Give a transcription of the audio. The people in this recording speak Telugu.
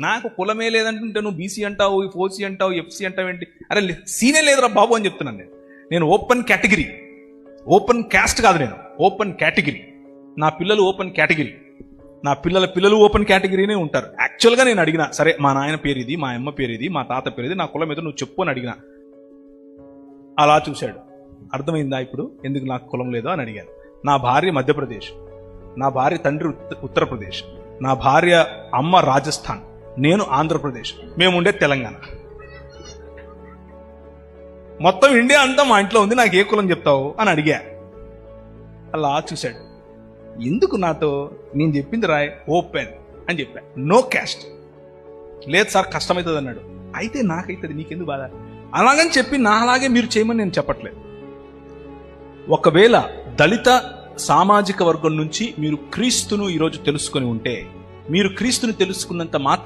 నాకు కులమే లేదంటుంటే నువ్వు బీసీ అంటావు ఓసీ అంటావు ఎఫ్సీ అంటావు ఏంటి? అరే సీనే లేదురా బాబు అని చెప్తున్నాను నేను. నేను ఓపెన్ కేటగిరీ ఓపెన్ క్యాస్ట్ కాదు నేను. ఓపెన్ కేటగిరీ నా పిల్లలు ఓపెన్ కేటగిరీ నా పిల్లల పిల్లలు ఓపెన్ కేటగిరీనే ఉంటారు. యాక్చువల్గా నేను అడిగిన సరే మా నాయన పేరు ఇది మా అమ్మ పేరు ఇది మా తాత పేరు ఇది నా కులం ఏదో నువ్వు చెప్పు అని అడిగిన. అలా చూశాడు. అర్థమైందా ఇప్పుడు? ఎందుకు నాకు కులం లేదో అని అడిగాను. నా భార్య మధ్యప్రదేశ్. నా భార్య తండ్రి ఉత్త- ఉత్తరప్రదేశ్. నా భార్య అమ్మ రాజస్థాన్. నేను ఆంధ్రప్రదేశ్. మేముండే తెలంగాణ. మొత్తం ఇండియా అంతా మా ఇంట్లో ఉంది నాకు ఏ కులం చెప్తావు అని అడిగా. అలా చూశాడు. ఎందుకు నాతో? నేను చెప్పింది రాయ్ ఓపెన్ అని చెప్పా. No caste. లేదు సార్ కష్టమవుతుంది అన్నాడు అయితే నాకైతుంది నీకెందుకు బాధ? అలాగని చెప్పి నా అలాగే మీరు చేయమని నేను చెప్పట్లేదు. ఒకవేళ దళిత సామాజిక వర్గం నుంచి మీరు క్రీస్తును ఈరోజు తెలుసుకొని ఉంటే మీరు క్రీస్తుని తెలుసుకున్నంత మాత్రం